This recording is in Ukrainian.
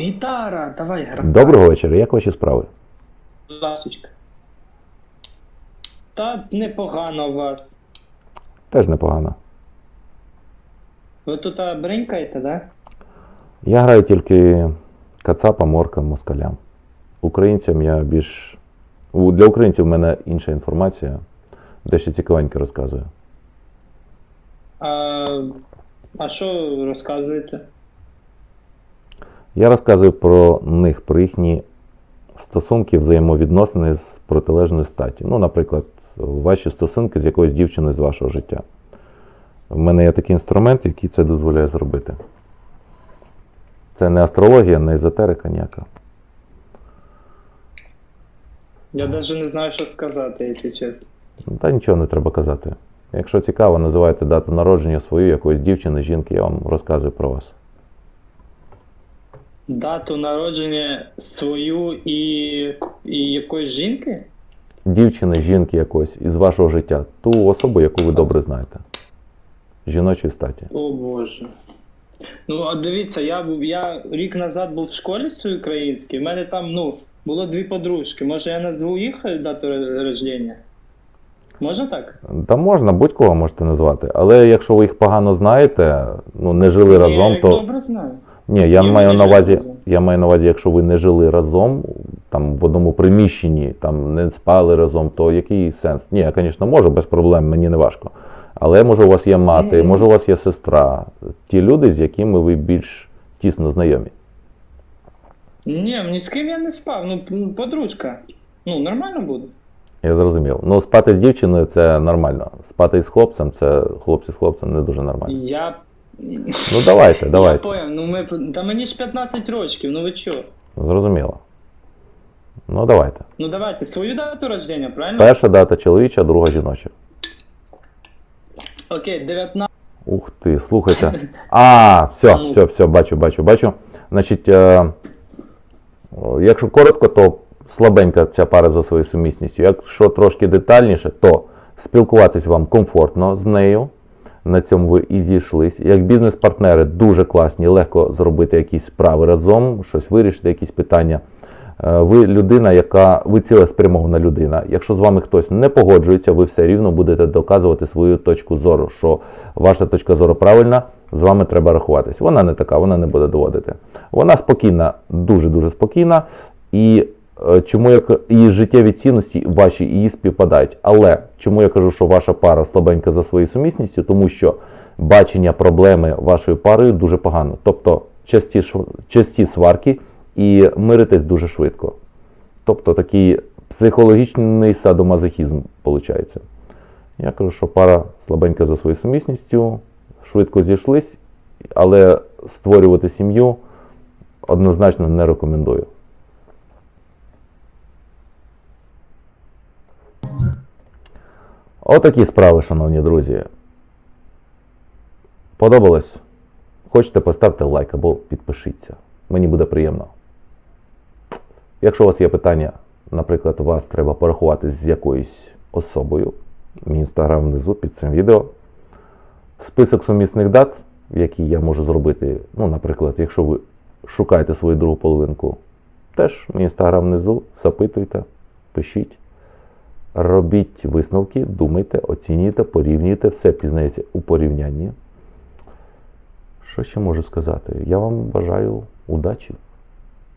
Гітара, давай грай. Доброго вечора, як ваші справи? Ласочка. Та непогано у вас. Теж непогано. Ви тут а, бринькаєте, да? Я граю тільки кацапам, моркам, москалям. Українцям я більш. у- Для українців в мене інша інформація. Дещо цікавеньке розказую. А, а що розказуєте? Я розказую про них, про їхні стосунки, взаємовідносини з протилежною статі. Ну, наприклад, ваші стосунки з якоюсь дівчиною з вашого життя. В мене є такий інструмент, який це дозволяє зробити. Це не астрологія, не езотерика ніяка. Я навіть не знаю, що сказати, якщо чесно. Та нічого не треба казати. Якщо цікаво, називайте дату народження свою, якоїсь дівчини, жінки, я вам розказую про вас. Дату народження свою і, і якоїсь жінки? Дівчини, жінки якось із вашого життя, ту особу, яку ви добре знаєте. Жіночої статі. О Боже. Ну, а дивіться, я був я рік назад був в школі своїй українській, в мене там, ну, було дві подружки. Може я назву їх дату рождення? Можна так? Та можна, будь-кого можете назвати. Але якщо ви їх погано знаєте, ну не жили Ні, разом, я їх то. добре знаю. Ні, я Ні, маю на увазі, я маю на увазі, якщо ви не жили разом, там в одному приміщенні, там не спали разом, то який сенс? Ні, я, звісно, можу без проблем, мені не важко. Але може у вас є мати, може у вас є сестра, ті люди, з якими ви більш тісно знайомі. Ні, ні з ким я не спав, ну подружка. Ну, нормально буде. Я зрозумів. Ну, спати з дівчиною це нормально. Спати з хлопцем, це хлопці з хлопцем не дуже нормально. Я. Ну давайте, Я давайте. поняв, ну ми. Та мені ж 15 років, ну ви чо? Зрозуміло. Ну давайте. Ну давайте, свою дату рождення, правильно? Перша дата чоловіча, друга жіноча. Окей, 19. Ух ти, слухайте. А, все, Ну. все, все, бачу, бачу, бачу. Значить, е, о, якщо коротко, то слабенька ця пара за своєю сумісністю. Якщо трошки детальніше, то спілкуватись вам комфортно з нею. На цьому ви і зійшлись. Як бізнес-партнери дуже класні, легко зробити якісь справи разом, щось вирішити, якісь питання. Е, Ви людина, яка ви цілеспрямована людина. Якщо з вами хтось не погоджується, ви все рівно будете доказувати свою точку зору, що ваша точка зору правильна, з вами треба рахуватись. Вона не така, вона не буде доводити. Вона спокійна, дуже дуже спокійна. І чому як її життєві цінності ваші її співпадають. Але чому я кажу, що ваша пара слабенька за своєю сумісністю, тому що бачення проблеми вашої пари дуже погано. Тобто часті, часті сварки і миритесь дуже швидко. Тобто такий психологічний садомазохізм виходить. Я кажу, що пара слабенька за своєю сумісністю, швидко зійшлись, але створювати сім'ю однозначно не рекомендую. Отакі справи, шановні друзі. Подобалось? Хочете, поставте лайк або підпишіться. Мені буде приємно. Якщо у вас є питання, наприклад, вас треба порахуватись з якоюсь особою, мій інстаграм внизу під цим відео. Список сумісних дат, які я можу зробити. Ну, наприклад, якщо ви шукаєте свою другу половинку, теж мій інстаграм внизу, запитуйте, пишіть. Робіть висновки, думайте, оцінюйте, порівнюйте, все пізнається у порівнянні. Що ще можу сказати? Я вам бажаю удачі.